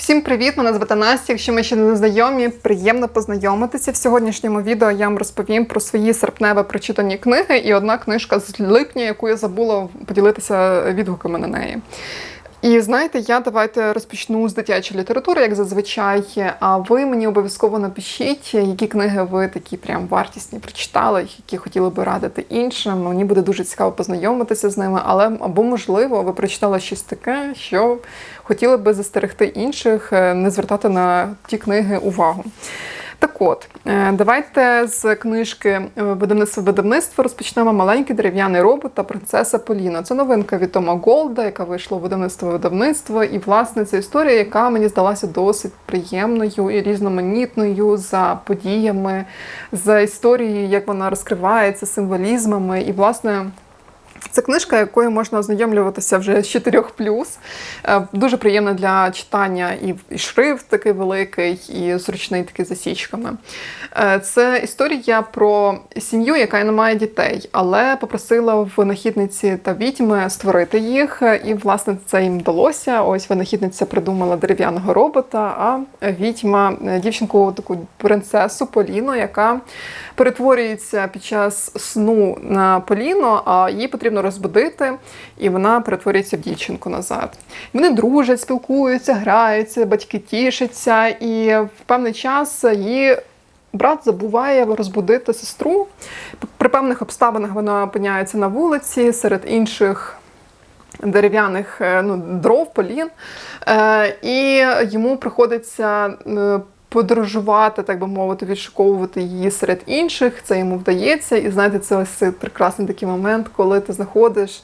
Всім привіт! Мене звати Настя. Якщо ми ще не знайомі, приємно познайомитися. В сьогоднішньому відео я вам розповім про свої серпневе прочитані книги і одна книжка з липня, яку я забула поділитися відгуками на неї. І знаєте, я давайте розпочну з дитячої літератури, як зазвичай. А ви мені обов'язково напишіть, які книги ви такі прям вартісні прочитали, які хотіли би радити іншим. Мені буде дуже цікаво познайомитися з ними, але або можливо ви прочитали щось таке, що хотіли би застерегти інших, е, не звертати на ті книги увагу. Так от, е, давайте з книжки е, видавництва видавництва розпочнемо маленький дерев'яний робот та принцеса Поліна. Це новинка від Тома Голда, яка вийшла у видавництво видавництва. І, власне, це історія, яка мені здалася досить приємною і різноманітною за подіями, за історією, як вона розкривається, символізмами. І, власне, це книжка, якою можна ознайомлюватися вже з 4 Е, Дуже приємна для читання і шрифт такий великий, і зручний такий засічками. Е, Це історія про сім'ю, яка не має дітей, але попросила винахідниці та відьми створити їх. І, власне, це їм вдалося. Ось винахідниця придумала дерев'яного робота, а відьма е, дівчинку, таку принцесу Поліну, яка перетворюється під час сну на Поліну, а їй потрібно розбудити, і вона перетворюється в дівчинку назад. Вони дружать, спілкуються, граються, батьки тішаться, і в певний час її. Брат забуває розбудити сестру. При певних обставинах вона опиняється на вулиці серед інших дерев'яних е, ну, дров, полін. Е, і йому приходиться е, подорожувати, так би мовити, відшуковувати її серед інших. Це йому вдається. І знаєте, це ось цей прекрасний такий момент, коли ти знаходиш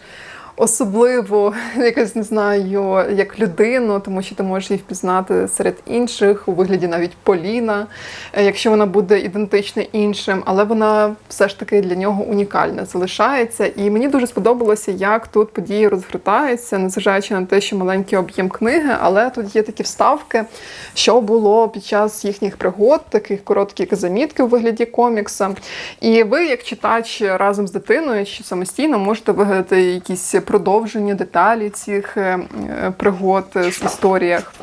особливо, якось не знаю, як людину, тому що ти можеш її впізнати серед інших у вигляді навіть Поліна, е, якщо вона буде ідентична іншим, але вона все ж таки для нього унікальна залишається. І мені дуже сподобалося, як тут події розгортаються, незважаючи на те, що маленький об'єм книги, але тут є такі вставки, що було під час їхніх пригод, таких короткі замітки у вигляді комікса. І ви, як читач разом з дитиною чи самостійно, можете вигадати якісь продовження деталі цих е, пригод в історіях.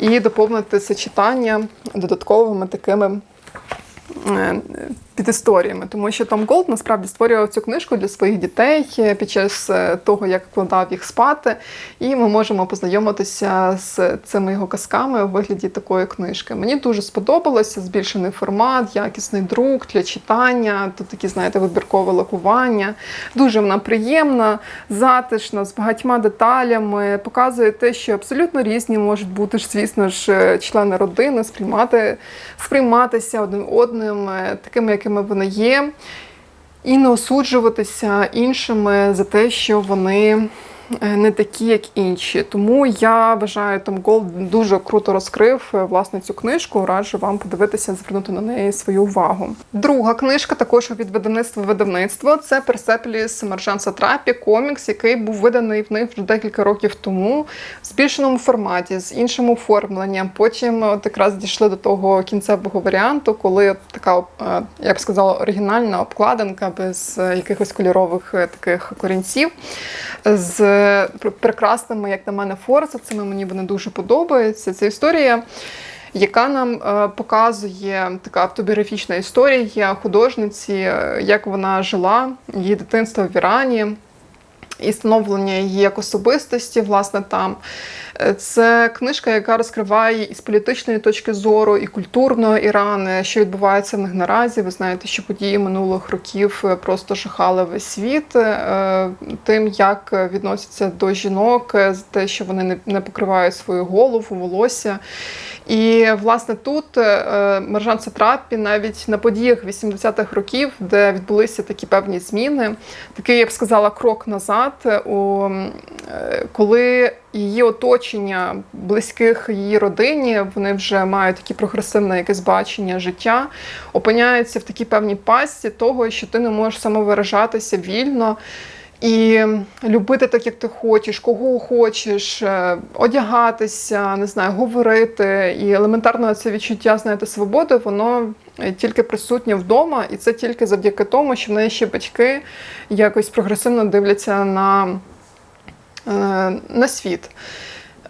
І доповнити це читання додатковими такими е, під історіями, тому що Том Голд насправді створював цю книжку для своїх дітей під час е, того, як вкладав їх спати, і ми можемо познайомитися з цими його казками у вигляді такої книжки. Мені дуже сподобалося збільшений формат, якісний друк для читання. Тут такі, знаєте, вибіркове лакування. Дуже вона приємна, затишна, з багатьма деталями. Показує те, що абсолютно різні можуть бути, звісно ж, члени родини, сприймати, сприйматися одним одним, е, такими, якими якими вони є, і не осуджуватися іншими за те, що вони не такі, як інші. Тому я вважаю, Том Голд дуже круто розкрив е, власне цю книжку. Раджу вам подивитися, звернути на неї свою увагу. Друга книжка також від видавництва видавництво. Це Персеполіс Маржан Сатрапі, комікс, який був виданий в них вже декілька років тому в збільшеному форматі, з іншим оформленням. Потім от якраз дійшли до того кінцевого варіанту, коли така, е, я б сказала, оригінальна обкладинка без якихось кольорових таких корінців. з прекрасними, як на мене, Форсацями Мені вони дуже подобаються. Це історія. Яка нам е, показує така автобіографічна історія художниці, е, як вона жила, її дитинство в Ірані, і становлення її як особистості, власне, там. Це книжка, яка розкриває із політичної точки зору, і культурного Іран, що відбувається в них наразі. Ви знаєте, що події минулих років е, просто шахали весь світ е, тим, як відносяться до жінок, за те, що вони не покривають свою голову, волосся. І власне тут е, Маржан Сатрапі навіть на подіях 80-х років, де відбулися такі певні зміни, такий я б сказала крок назад, коли її оточення близьких її родині, вони вже мають такі прогресивне якесь бачення життя, опиняються в такій певній пасті того, що ти не можеш самовиражатися вільно. І любити так, як ти хочеш, кого хочеш, е, одягатися, не знаю, говорити. І елементарно це відчуття, знаєте, свободи, воно тільки присутнє вдома, і це тільки завдяки тому, що в неї ще батьки якось прогресивно дивляться на, е, на світ.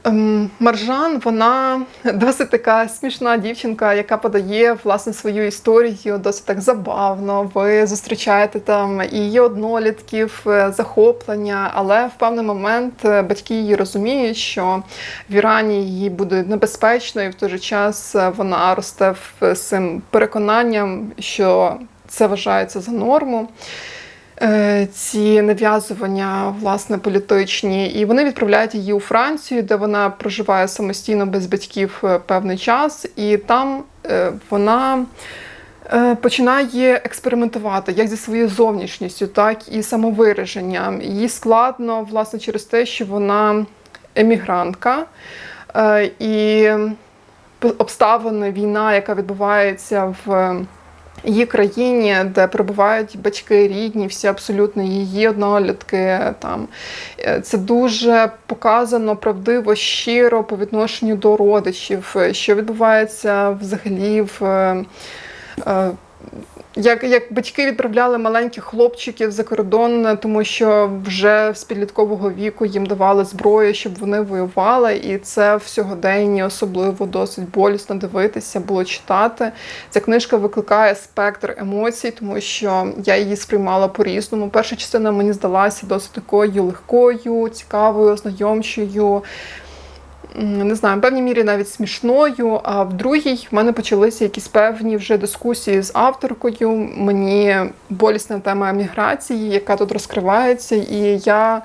Ем, Маржан, вона досить така смішна дівчинка, яка подає власне свою історію досить так забавно. Ви зустрічаєте там і її однолітків, е, захоплення, але в певний момент е, батьки її розуміють, що в Ірані їй буде небезпечно, і в той же час е, вона росте з цим переконанням, що це вважається за норму. Е, ці нав'язування власне політичні, і вони відправляють її у Францію, де вона проживає самостійно без батьків е, певний час, і там е, вона. Починає експериментувати як зі своєю зовнішністю, так і самовираженням. Їй складно, власне, через те, що вона емігрантка, і обставини, війна, яка відбувається в її країні, де перебувають батьки рідні, всі абсолютно її однолітки. Там Е, це дуже показано правдиво, щиро по відношенню до родичів, е, що відбувається взагалі в. Як, як батьки відправляли маленьких хлопчиків за кордон, тому що вже з підліткового віку їм давали зброю, щоб вони воювали, і це в сьогоденні особливо досить болісно дивитися, було читати. Ця книжка викликає спектр емоцій, тому що я її сприймала по-різному. Перша частина мені здалася досить такою легкою, цікавою, ознайомчою. Не знаю, в певній мірі навіть смішною. А в другій в мене почалися якісь певні вже дискусії з авторкою. Мені болісна тема еміграції, яка тут розкривається, і я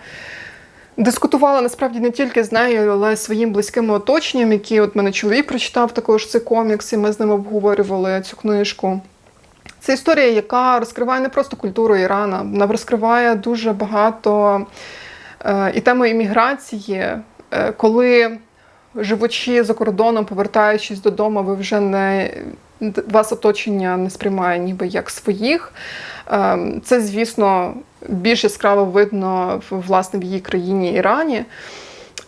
дискутувала насправді не тільки з нею, але й своїм близьким оточенням, які от мене чоловік прочитав також цей комікс, і ми з ним обговорювали цю книжку. Це історія, яка розкриває не просто культуру Ірана, вона розкриває дуже багато е, і теми імміграції, е, коли живучи за кордоном, повертаючись додому, ви вже не вас оточення не сприймає ніби як своїх. Ем, Це, звісно, більш яскраво видно в власне в її країні Ірані.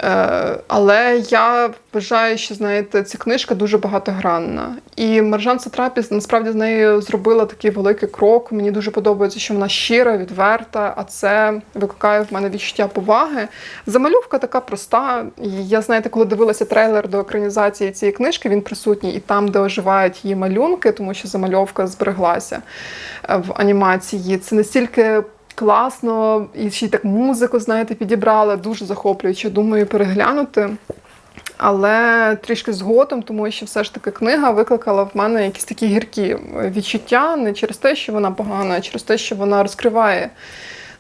Е, Але я вважаю, що знаєте, ця книжка дуже багатогранна. І Маржан Сатрапі насправді з нею зробила такий великий крок. Мені дуже подобається, що вона щира, відверта, а це викликає в мене відчуття поваги. Замальовка така проста. Я знаєте, коли дивилася трейлер до екранізації цієї книжки, він присутній і там, де оживають її малюнки, тому що замальовка збереглася е, в анімації. Це настільки класно, і ще й так музику, знаєте, підібрали, дуже захоплююче. Думаю, переглянути. Але трішки згодом, тому що все ж таки книга викликала в мене якісь такі гіркі відчуття не через те, що вона погана, а через те, що вона розкриває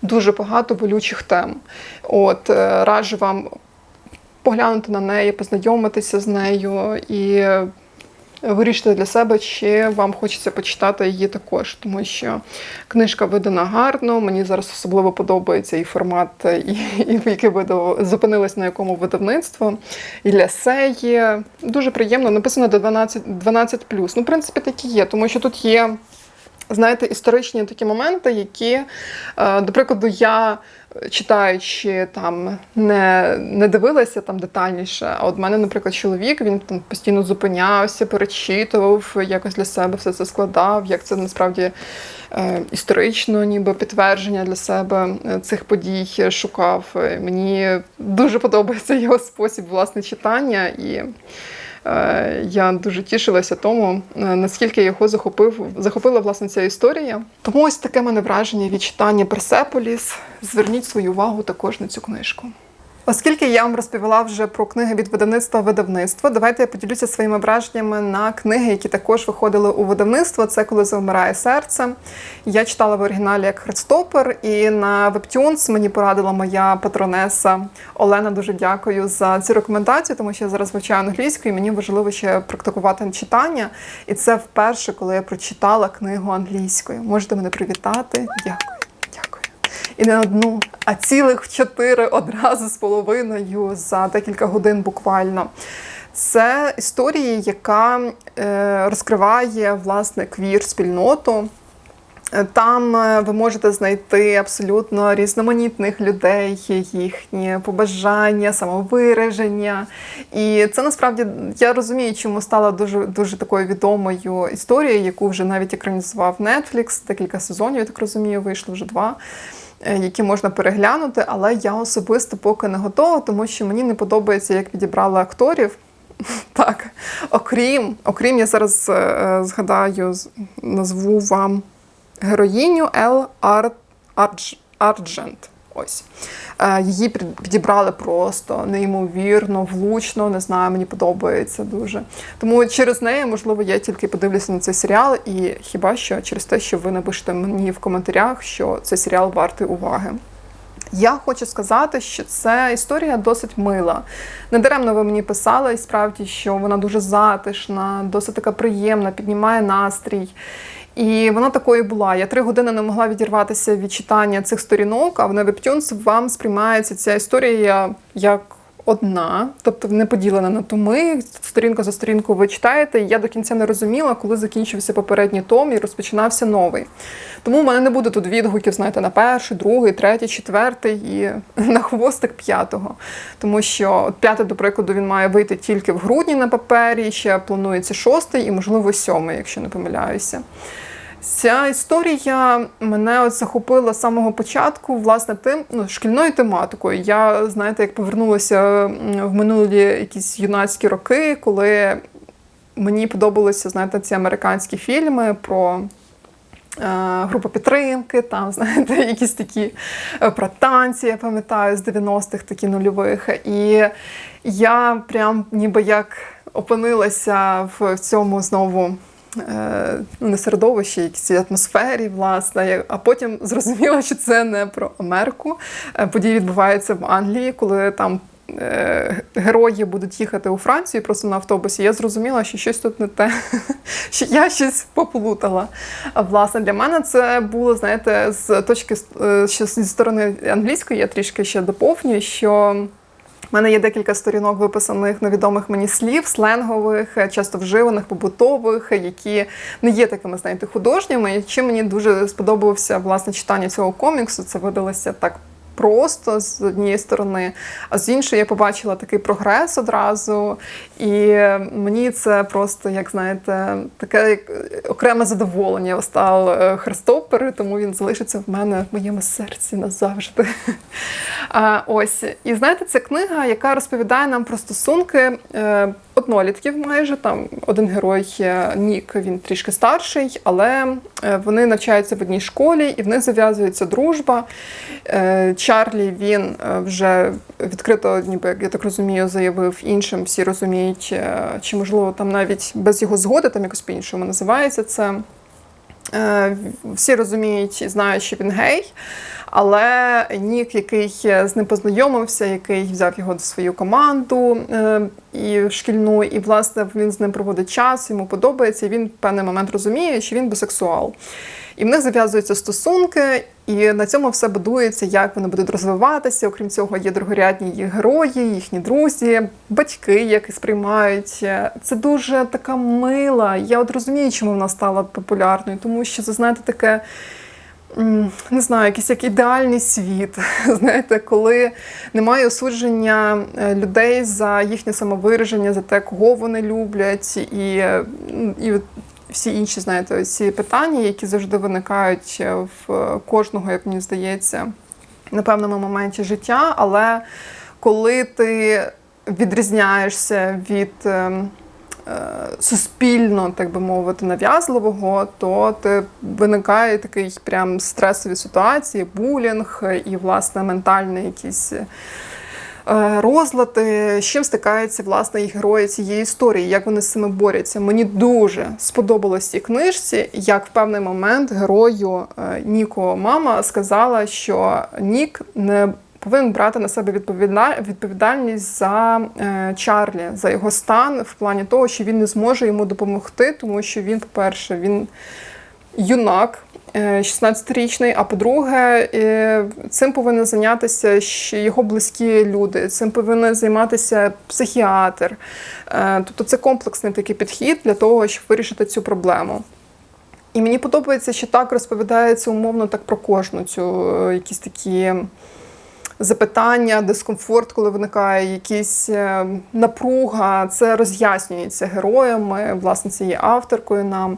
дуже багато болючих тем. От е, раджу вам поглянути на неї, познайомитися з нею і вирішити для себе, чи вам хочеться почитати її також, тому що книжка видана гарно. Мені зараз особливо подобається і формат, і, і в який видав зупинилось на якому видавництво. І для сеї дуже приємно написано до 12 12 Ну, в принципі, так і є, тому що тут є. Знаєте, історичні такі моменти, які, е, до прикладу, я читаючи там не, не дивилася там детальніше. А от мене, наприклад, чоловік він там постійно зупинявся, перечитував, якось для себе все це складав, як це насправді е, історично, ніби підтвердження для себе е, цих подій шукав. Е, Мені дуже подобається його спосіб власне читання і. Е, Я дуже тішилася тому, е, наскільки його захопив, захопила власне ця історія. Тому ось таке мене враження від читання Персеполіс. Зверніть свою увагу також на цю книжку. Оскільки я вам розповіла вже про книги від видавництва видавництво, давайте я поділюся своїми враженнями на книги, які також виходили у видавництво. Це коли завмирає серце. Я читала в оригіналі як Христопер, і на Webtoons мені порадила моя патронеса Олена. Дуже дякую за цю рекомендацію, тому що я зараз вивчаю англійську, і мені важливо ще практикувати читання. І це вперше, коли я прочитала книгу англійською. Можете мене привітати. Дякую. І не одну, а цілих чотири одразу з половиною за декілька годин буквально. Це історія, яка е, розкриває власне квір-спільноту. Е, Там е, ви можете знайти абсолютно різноманітних людей, їхні побажання, самовираження. І це насправді я розумію, чому стала дуже дуже такою відомою історією, яку вже навіть екранізував Netflix, декілька сезонів, я так розумію, вийшло вже два. Е, які можна переглянути, але я особисто поки не готова, тому що мені не подобається, як відібрали акторів. Так, окрім, окрім, я зараз е, згадаю, назву вам героїню Ел Ар... Ардж... Арджент. Ось. Е, її підібрали просто неймовірно, влучно, не знаю, мені подобається дуже. Тому через неї, можливо, я тільки подивлюся на цей серіал, і хіба що через те, що ви напишете мені в коментарях, що цей серіал вартий уваги. Я хочу сказати, що це історія досить мила. Недаремно ви мені писали, і справді, що вона дуже затишна, досить така приємна, піднімає настрій. І вона такою була. Я три години не могла відірватися від читання цих сторінок, а в Webtoons вам сприймається ця історія як одна, тобто не поділена на томи. Сторінка за сторінкою ви читаєте. І я до кінця не розуміла, коли закінчився попередній том і розпочинався новий. Тому в мене не буде тут відгуків, знаєте, на перший, другий, третій, четвертий і на хвостик п'ятого. Тому що от п'ятий, до прикладу, він має вийти тільки в грудні на папері, ще планується шостий і, можливо, сьомий, якщо не помиляюся. Ця історія мене от захопила з самого початку, власне, тим ну, шкільною тематикою. Я, знаєте, як повернулася в минулі якісь юнацькі роки, коли мені подобалися, знаєте, ці американські фільми про. е, Група підтримки, там, знаєте, якісь такі е, про танці, я пам'ятаю, з 90-х, такі нульових. І я прям ніби як опинилася в цьому знову не середовищі, якійсь атмосфері, власне. А потім зрозуміла, що це не про Америку. Е, Події відбуваються в Англії, коли там. е, Герої будуть їхати у Францію просто на автобусі. Я зрозуміла, що щось тут не те, що я щось поплутала. А власне для мене це було, знаєте, з точки е, що зі сторони англійської, я трішки ще доповнюю, що у мене є декілька сторінок виписаних невідомих мені слів, сленгових, е, часто вживаних, побутових, е, які не є такими, знаєте, художніми. І чим мені дуже сподобалося власне читання цього коміксу, це видалося так. Просто з однієї сторони, а з іншої я побачила такий прогрес одразу, і мені це просто, як знаєте, таке е, окреме задоволення став е, тому він залишиться в мене в моєму серці назавжди. А, ось, і знаєте, це книга, яка розповідає нам про стосунки е, однолітків майже. Там один герой Нік, він трішки старший, але е, вони навчаються в одній школі, і в них зав'язується дружба. Е, Чарлі він е, вже відкрито, ніби як я так розумію, заявив іншим. Всі розуміють, чи можливо там навіть без його згоди, там якось по-іншому називається це. Всі розуміють і знають, що він гей, але Нік, який з ним познайомився, який взяв його до свою команду е, і шкільну, і власне він з ним проводить час, йому подобається. і Він в певний момент розуміє, що він бісексуал. І в них зав'язуються стосунки, і на цьому все будується, як вони будуть розвиватися. Окрім цього, є другорядні їх герої, їхні друзі, батьки, які сприймають. Це дуже така мила. Я от розумію, чому вона стала популярною, тому що це знаєте таке. Не знаю, якийсь як ідеальний світ, знаєте, коли немає осудження е, людей за їхнє самовираження, за те, кого вони люблять, і, і всі інші, знаєте, ці питання, які завжди виникають е, в кожного, як мені здається, на певному моменті життя. Але коли ти відрізняєшся від ем, суспільно, так би мовити, нав'язливого, то ти виникає такий прям стресові ситуації, булінг і, власне, ментальний якийсь. е, Розлади, з чим стикаються власне і герої цієї історії, як вони з цими борються. Мені дуже сподобалось цій книжці, як в певний момент герою е, Ніко мама сказала, що Нік не повинен брати на себе відповідальність за е, Чарлі, за його стан, в плані того, що він не зможе йому допомогти, тому що він, по-перше, він юнак. е, 16-річний, а по-друге, е, цим повинен зайнятися його близькі люди, цим повинен займатися психіатр. Е, Тобто це комплексний такий підхід для того, щоб вирішити цю проблему. І мені подобається, що так розповідається умовно так про кожну цю е, якісь такі запитання, дискомфорт, коли виникає якісь е, напруга. Це роз'яснюється героями, власне, цією авторкою нам.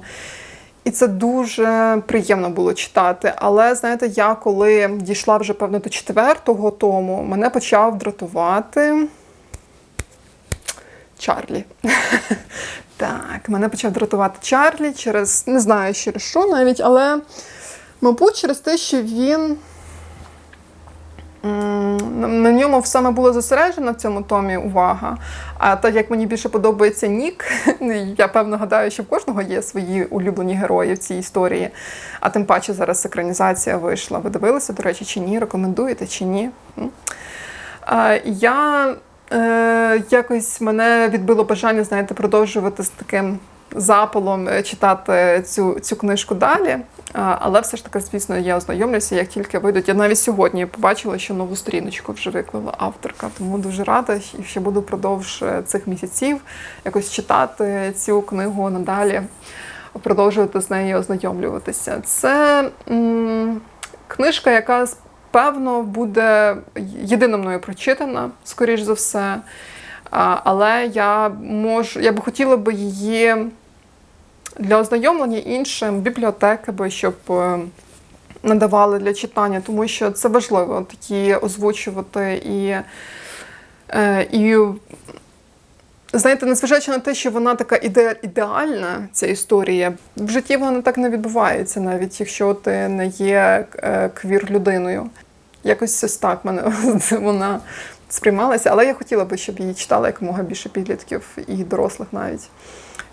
І І це дуже приємно було читати. Але знаєте, я коли дійшла вже певно до четвертого тому, мене почав дратувати Чарлі. Так, мене почав дратувати Чарлі через не знаю через що навіть, але, мабуть, через те, що він. На ньому саме було зосереджена в цьому томі увага. А так як мені більше подобається Нік, я певно гадаю, що в кожного є свої улюблені герої в цій історії. А тим паче зараз екранізація вийшла. Ви дивилися, до речі, чи ні? Рекомендуєте чи ні? Я е, якось мене відбило бажання, знаєте, продовжувати з таким запалом е, читати цю, цю книжку далі. Але все ж таки, звісно, я ознайомлюся, як тільки вийдуть. Я навіть сьогодні побачила, що нову сторіночку вже виклала авторка. Тому дуже рада, і ще буду впродовж е, цих місяців якось читати цю книгу надалі, продовжувати з нею ознайомлюватися. Це м, книжка, яка певно буде єдино мною прочитана, скоріш за все. Але я можу, я би хотіла би її для ознайомлення іншим бібліотеки, би, щоб е, надавали для читання, тому що це важливо такі озвучувати і, е, і знаєте, незважаючи на те, що вона така іде, ідеальна, ця історія, в житті вона так не відбувається, навіть якщо ти не є е, квір-людиною. Якось ось так мене вона сприймалася, але я хотіла би, щоб її читали якомога більше підлітків і дорослих навіть,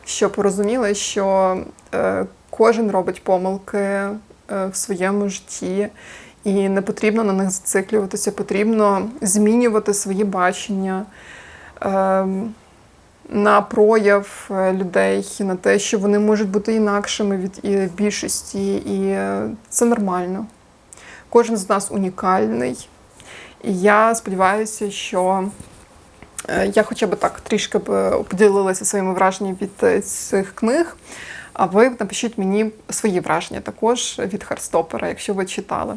щоб розуміли, що е, кожен робить помилки е, в своєму житті, і не потрібно на них зациклюватися, потрібно змінювати свої бачення. Е, на прояв е, людей, на те, що вони можуть бути інакшими від більшості, і це нормально. Кожен з нас унікальний. Я сподіваюся, що е, я хоча б так трішки б поділилася своїми враженнями від е, цих книг. А ви напишіть мені свої враження також від Харстопера, якщо ви читали.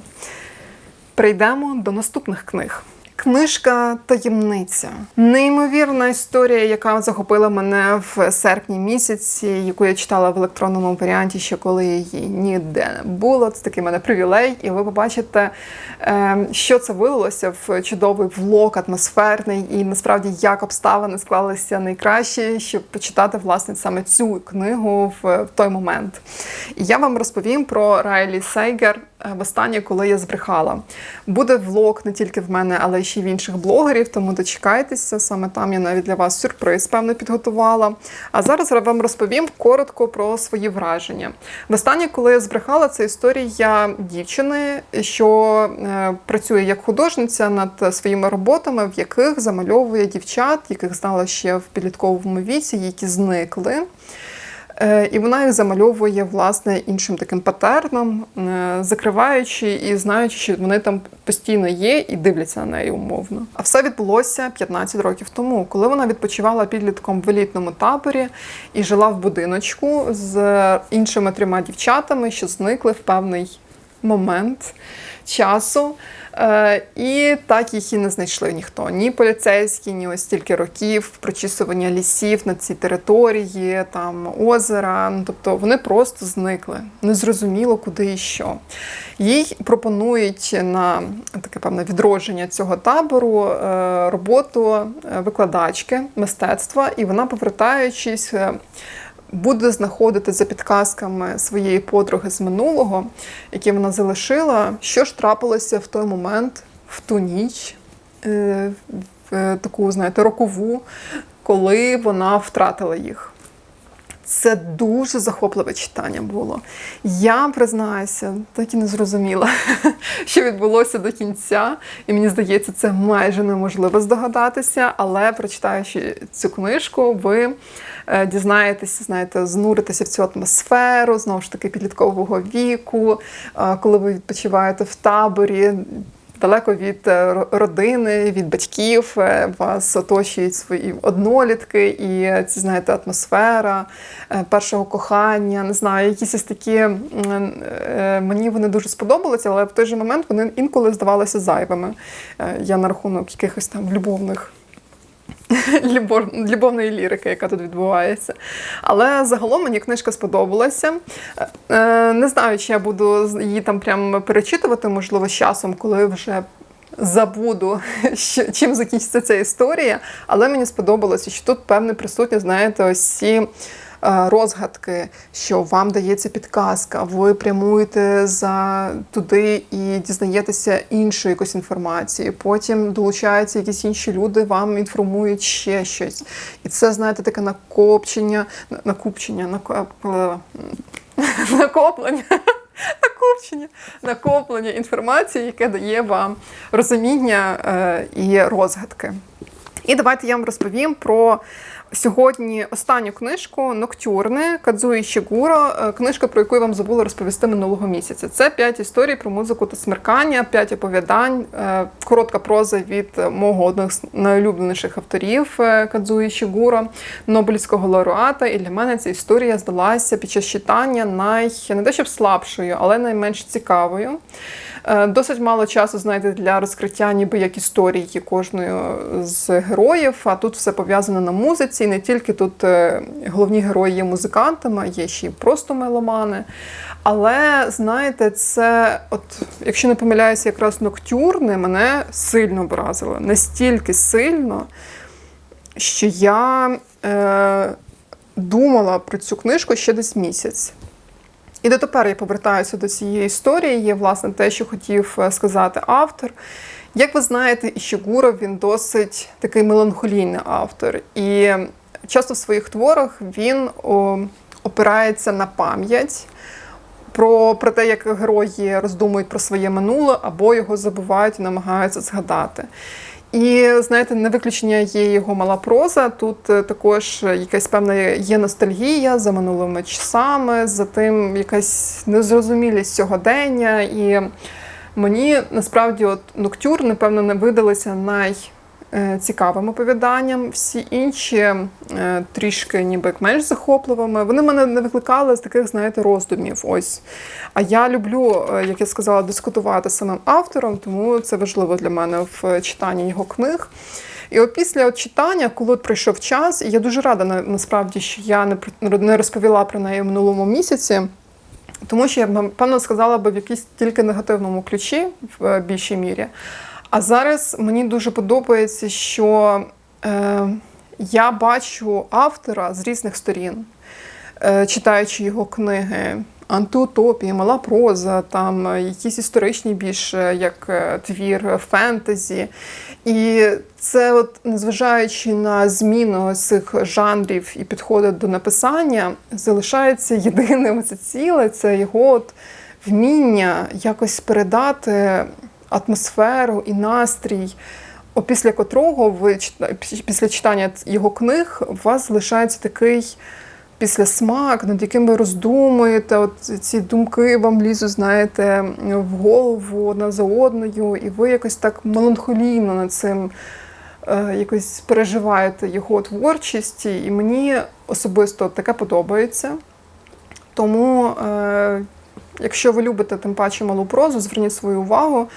Прийдемо до наступних книг. Книжка Таємниця. Неймовірна історія, яка захопила мене в серпні місяці, яку я читала в електронному варіанті, ще коли її ніде не було. Це такий мене привілей, і ви побачите, е, що це вилилося в чудовий влог, атмосферний, і насправді як обставини склалися найкраще, щоб почитати власне саме цю книгу в той момент. І я вам розповім про Райлі Сейгер. Е, Востаннє, коли я збрехала. Буде влог не тільки в мене, але ще й в інших блогерів, тому дочекайтеся. Саме там я навіть для вас сюрприз, певно, підготувала. А зараз вам розповім коротко про свої враження. Востаннє, коли я збрехала, це історія дівчини, що е, працює як художниця над своїми роботами, в яких замальовує дівчат, яких знала ще в підлітковому віці, які зникли. Е, І вона їх замальовує власне іншим таким патерном, е, закриваючи і знаючи, що вони там постійно є і дивляться на неї умовно. А все відбулося 15 років тому, коли вона відпочивала підлітком в елітному таборі і жила в будиночку з іншими трьома дівчатами, що зникли в певний момент часу. Е, І так їх і не знайшли ніхто. Ні поліцейські, ні ось стільки років прочісування лісів на цій території, там озера. Ну, тобто вони просто зникли. Незрозуміло, куди і що. Їй пропонують на таке певне відродження цього табору е, роботу е, викладачки мистецтва, і вона, повертаючись, буде знаходити за підказками своєї подруги з минулого, які вона залишила, що ж трапилося в той момент, в ту ніч, е, в е, таку, знаєте, рокову, коли вона втратила їх. Це дуже захопливе читання було. Я признаюся, так і не зрозуміла, що відбулося до кінця. І мені здається, це майже неможливо здогадатися. Але прочитаючи цю книжку, ви е, дізнаєтеся, знаєте, знуритеся в цю атмосферу, знову ж таки, підліткового віку, е, коли ви відпочиваєте в таборі. Далеко від е, родини, від батьків, е, вас оточують свої однолітки, і е, ці знаєте, атмосфера першого кохання. Не знаю, якісь ось такі мені вони дуже сподобалися, але в той же момент вони інколи здавалися зайвими. Я на рахунок якихось там любовних любов- любовної лірики, яка тут відбувається. Але загалом мені книжка сподобалася. Е, Не знаю, чи я буду її там прям перечитувати, можливо, з часом, коли вже. Забуду, чим закінчиться ця історія, але мені сподобалося, що тут певне присутні, знаєте, ось ці е, розгадки, що вам дається підказка, ви прямуєте за туди і дізнаєтеся іншої якоїсь інформації. Потім долучаються якісь інші люди, вам інформують ще щось. І це, знаєте, таке накопчення, на- накупчення, нако- накоплення. Накопчення, накоплення інформації, яке дає вам розуміння е, і розгадки. І давайте я вам розповім про сьогодні останню книжку Ноктюрне Кадзуї Шігуро, е, книжка, про яку я вам забула розповісти минулого місяця. Це п'ять історій про музику та смеркання, п'ять оповідань, е, коротка проза від е, мого одного з найулюбленіших авторів Кадзуї Шігуро, Нобелівського лауреата. І для мене ця історія здалася під час читання най не те, щоб слабшою, але найменш цікавою. Е, Досить мало часу, знаєте, для розкриття ніби як історії кожної з героїв. А тут все пов'язано на музиці. І не тільки тут е, головні герої є музикантами, є ще й просто меломани. Але знаєте, це, от, якщо не помиляюся, якраз ноктюрне мене сильно вразило. Настільки сильно, що я е, думала про цю книжку ще десь місяць. І дотепер я повертаюся до цієї історії. Є власне те, що хотів е, сказати автор. Як ви знаєте, Іщегуров він досить такий меланхолійний автор. І часто в своїх творах він опирається на пам'ять про, про те, як герої роздумують про своє минуле або його забувають і намагаються згадати. І знаєте, не виключення є його мала проза. Тут е, також якась певна є ностальгія за минулими часами, за тим якась незрозумілість сьогодення. І мені насправді от Ноктюр, напевно, не видалися найцікавим оповіданням. Всі інші е, трішки ніби як менш захопливими. Вони мене не викликали з таких, знаєте, роздумів. Ось. А я люблю, е, як я сказала, дискутувати з самим автором, тому це важливо для мене в читанні його книг. І от після от читання, коли от прийшов час, і я дуже рада насправді, що я не розповіла про неї в минулому місяці. Тому що я б, напевно сказала би в якійсь тільки негативному ключі в е, більшій мірі. А зараз мені дуже подобається, що е, я бачу автора з різних сторін, е, читаючи його книги. Антиутопія, мала проза, там е, якісь історичні більше, як е, твір е, фентезі. І це, от, незважаючи на зміну цих жанрів і підходи до написання, залишається єдиним це ціле, це його от вміння якось передати атмосферу і настрій, опісля котрого ви після читання його книг у вас залишається такий післясмак, над яким ви роздумуєте, от ці думки вам лізуть, знаєте, в голову одна за одною, і ви якось так меланхолійно над цим е, якось переживаєте його творчість. І мені особисто таке подобається. Тому, е, якщо ви любите тим паче малу прозу, зверніть свою увагу.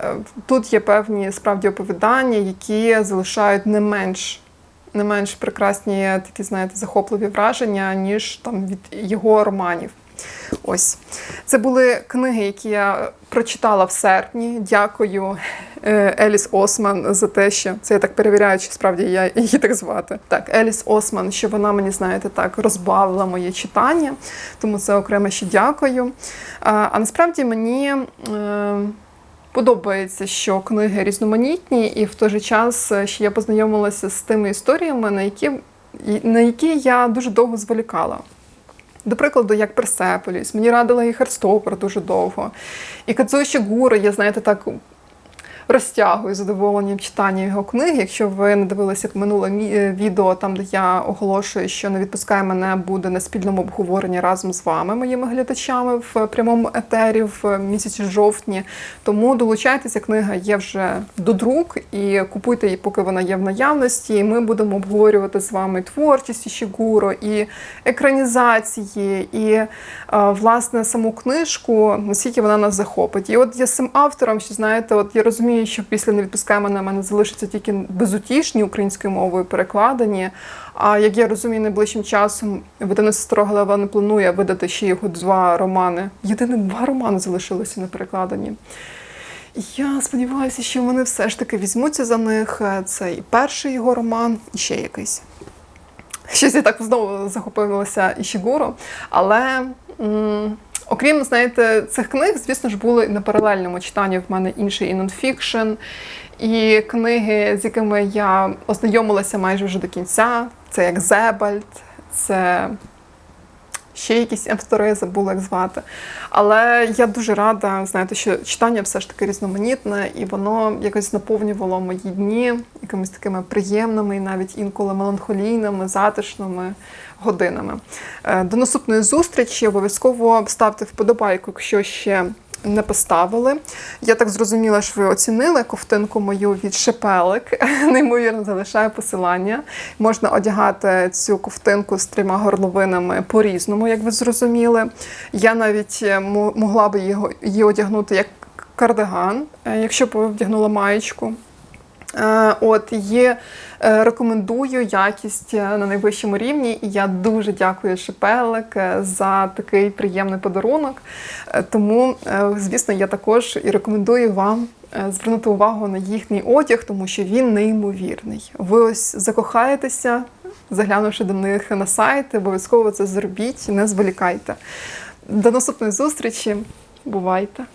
Е, Тут є певні справді оповідання, які залишають не менш, не менш прекрасні такі, знаєте, захопливі враження, ніж там від його романів. Ось це були книги, які я прочитала в серпні. Дякую Еліс Осман за те, що це я так перевіряю, чи справді я її так звати. Так, Еліс Осман, що вона мені, знаєте, так розбавила моє читання, тому це окремо ще дякую. А, насправді мені. Е, Подобається, що книги різноманітні, і в той же час е, ще я познайомилася з тими історіями, на які, на які я дуже довго зволікала. До прикладу, як Персеполіс, мені радила і Херстопер дуже довго. І Кадзуо Шігура, я, знаєте, так розтягую задоволенням читання його книги. Якщо ви не дивилися минуле е, відео, там де я оголошую, що не відпускай мене буде на спільному обговоренні разом з вами, моїми глядачами в прямому етері в місяці жовтні. Тому долучайтеся, книга є вже до друк і купуйте її, поки вона є в наявності. І ми будемо обговорювати з вами творчість Шігуро, і екранізації, і е, власне саму книжку, наскільки вона нас захопить. І от я з цим автором, що знаєте, от я розумію, розумію, що після не відпускай мене в мене залишаться тільки безутішні українською мовою перекладені. А як я розумію, найближчим часом видавництво Строгалева не планує видати ще його два романи. Єдине два романи залишилися не перекладені. Я сподіваюся, що вони все ж таки візьмуться за них. Це і перший його роман, і ще якийсь. Щось я так знову захопилася Ішігуро. Але м, окрім, знаєте, цих книг, звісно ж, були на паралельному читанні в мене інший і нонфікшн, і книги, з якими я ознайомилася майже вже до кінця. Це як Зебальд, це ще якісь автори, забула, як звати. Але я дуже рада, знаєте, що читання все ж таки різноманітне, і воно якось наповнювало мої дні якимись такими приємними і навіть інколи меланхолійними, затишними годинами. Е, До наступної зустрічі обов'язково ставте вподобайку, якщо ще не поставили. Я так зрозуміла, що ви оцінили ковтинку мою від шепелик. Неймовірно залишаю посилання. Можна одягати цю ковтинку з трьома горловинами по-різному, як ви зрозуміли. Я навіть е, мо- могла би її одягнути як кардиган, е, якщо б вдягнула маєчку. Е, От є е, рекомендую якість е, на найвищому рівні, і я дуже дякую Шепелик за такий приємний подарунок. Тому, звісно, я також і рекомендую вам звернути увагу на їхній одяг, тому що він неймовірний. Ви ось закохаєтеся, заглянувши до них на сайт, обов'язково це зробіть, не зволікайте. До наступної зустрічі. Бувайте!